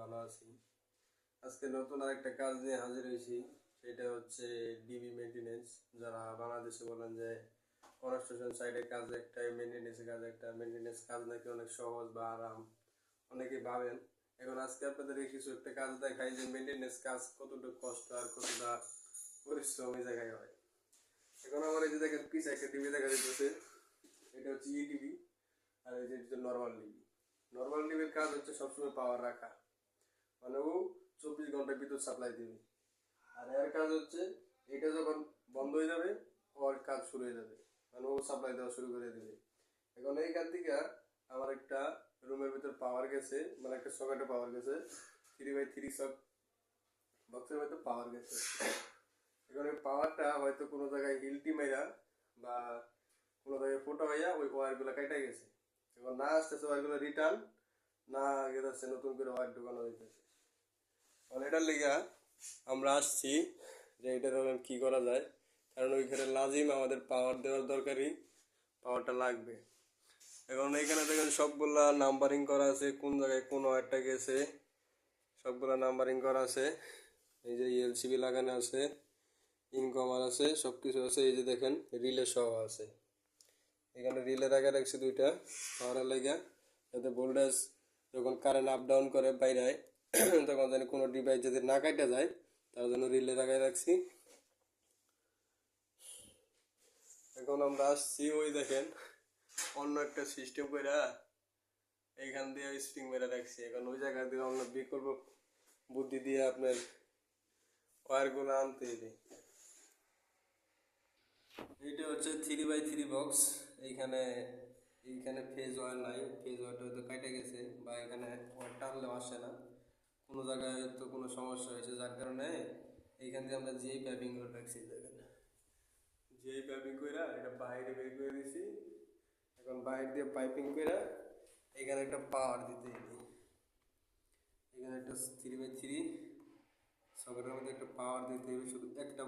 ভালো আছি। আজকে নতুন আরেকটা কাজ নিয়ে হাজির হয়েছি, সেটা হচ্ছে ডিবি মেনটেনেন্স যারা বাংলাদেশে বলেন যে কনস্ট্রাকশন সাইডের কাজ একটা মেনটেনেন্সের কাজ একটা মেনটেনেন্স কাজ নাকি অনেক সহজ বা আরাম, অনেকেই ভাবেন। এখন আজকে আপনাদেরকে কিছু একটা কাজ দেখাই যে মেনটেনেন্স কাজ কতটা কষ্ট আর কতটা পরিশ্রম এই জায়গায় হয়। এখন আমার এই যে দেখেন পিস একটা টিভি দেখা যেতেছে এটা হচ্ছে ই টিভি আর এই যে নর্মাল টিভি নর্মাল টিভির কাজ হচ্ছে সবসময় পাওয়ার রাখা। মানে ও চব্বিশ ঘণ্টার ভিতর সাপ্লাই দিবে। আর এর কাজ হচ্ছে, এটা যখন বন্ধ হয়ে যাবে, ওর কাজ শুরু হয়ে যাবে। মানে ও সাপ্লাই দেওয়া শুরু করে দিবে। এখন এইখান থেকে আমার একটা রুমের ভিতর পাওয়ার গেছে মানে একটা সকেটে পাওয়ার গেছে। থ্রি বাই থ্রি সক বক্সের ভিতর পাওয়ার গেছে। এখন এই পাওয়ারটা হয়তো কোনো জায়গায় হিলটি মেরা বা কোনো জায়গায় ফোটো হইয়া ওই ওয়ারগুলো কেটে গেছে। এখন না আসতেছে ওয়ারগুলো রিটার্ন না গেছে নতুন করে ওয়ার ঢুকানো হইতেছে। মানে এটার লিগা আমরা আসছি যে এটার এখন কি করা যায়? কারণ ওইখানে লাজিম আমাদের পাওয়ার দেওয়ার দরকারই পাওয়ারটা লাগবে। এখন এখানে দেখেন সবগুলা নাম্বারিং করা আছে, কোন জায়গায় কোন ওয়ারটা গেছে, সবগুলা নাম্বারিং করা আছে। এই যে এলসিবি লাগানো আছে ইনকমার আছে সব কিছু আছে। এই যে দেখেন, রিলে সহ আছে। এখানে রিলে রাখা রাখছে দুইটা পাওয়ারের লেগে। যাতে ভোল্টেজ যখন কারেন্ট আপ ডাউন করে বাইরে তখন যেন কোনো ডিভাইস যদি না কাটা যায়, তার জন্য রিলে লাগাই রাখছি। এখন আমরা আসছি ওই দেখেন, অন্য একটা সিস্টেম করে এইখান দিয়ে স্প্রিং মেরে রাখছি। এখন ওই জায়গা দিয়ে আমরা বিকল্প বুদ্ধি দিয়ে আপনার ওয়ারগুলো আনতে হবে এইটা হচ্ছে থ্রি বাই থ্রি বক্স এইখানে এইখানে ফেজ ওয়ার নাই ফেজ ওয়ারটা হয়তো কেটে গেছে, বা এখানে ওয়ার টানলেও আসে না। কোনো জায়গায় হয়তো কোনো সমস্যা হয়েছে, যার কারণে এইখান দিয়ে আমরা যেই পাইপিং করে রাখছি, দেখেন। যেই পাইপিং করে এটা বাইরে বের করে দিছি, এখন বাইরে দিয়ে পাইপিং করে এখানে একটা পাওয়ার দিতে এখানে একটা থ্রি বাই থ্রি সকেটের মধ্যে একটা পাওয়ার দিতে হবে, শুধু একটা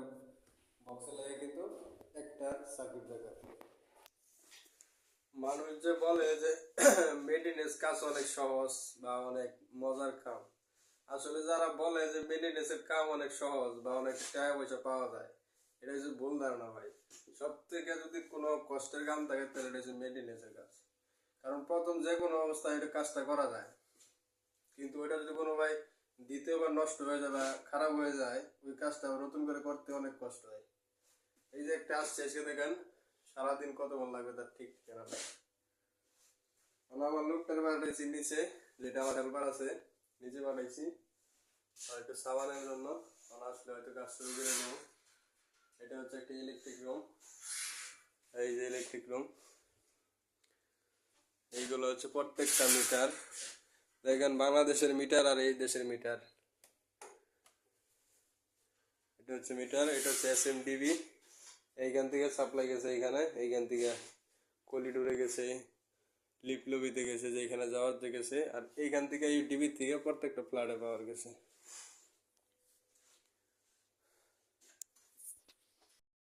বক্সে লাগে কিন্তু একটা সার্কিট দেখা মানুষ যে বলে যে মেনটেনেন্স কাজ অনেক সহজ বা অনেক মজার কাম। আসলে যারা বলে যে মেনটেনেন্সের কাম অনেক সহজ বা অনেক টাকা পয়সা পাওয়া যায়, এটা হচ্ছে ভুল ধারণা ভাই। সব থেকে যদি কোনো কষ্টের কাম থাকে, তাহলে এটা হচ্ছে মেনটেনেন্সের কাজ। কারণ প্রথম যে কোনো অবস্থায় এটা কাজটা করা যায়। কিন্তু ওইটা যদি কোনো ভাই দ্বিতীয়বার নষ্ট হয়ে যায় বা খারাপ হয়ে যায়, ওই কাজটা নতুন করে করতে অনেক কষ্ট হয়। এই যে একটা আসছে, এসে দেখেন সারাদিন কত মন লাগবে তার ঠিক ঠিকানা। আমার লোকটার পাঠাইছি নিচে, যেটা আমার হেল্পার আছে নিচে বানাইছি। আর একটু সাবানের জন্য আসলে হয়তো কাজ শুরু করে দেবো এটা হচ্ছে একটা ইলেকট্রিক রুম এই যে ইলেকট্রিক রুম এইগুলো হচ্ছে প্রত্যেকটা মিটার দেখেন, বাংলাদেশের মিটার আর এই দেশের মিটার এটা হচ্ছে মিটার এটা হচ্ছে এস এম ডিবি এইখান থেকে সাপ্লাই গেছে এইখানে এইখান থেকে কলিডোরে গেছে। লিপলবিতে গেছে যে এখানে যাওয়ার গেছে আর এইখান থেকে এই ডিবি থেকে প্রত্যেকটা ফ্ল্যাটে পাওয়ার গেছে।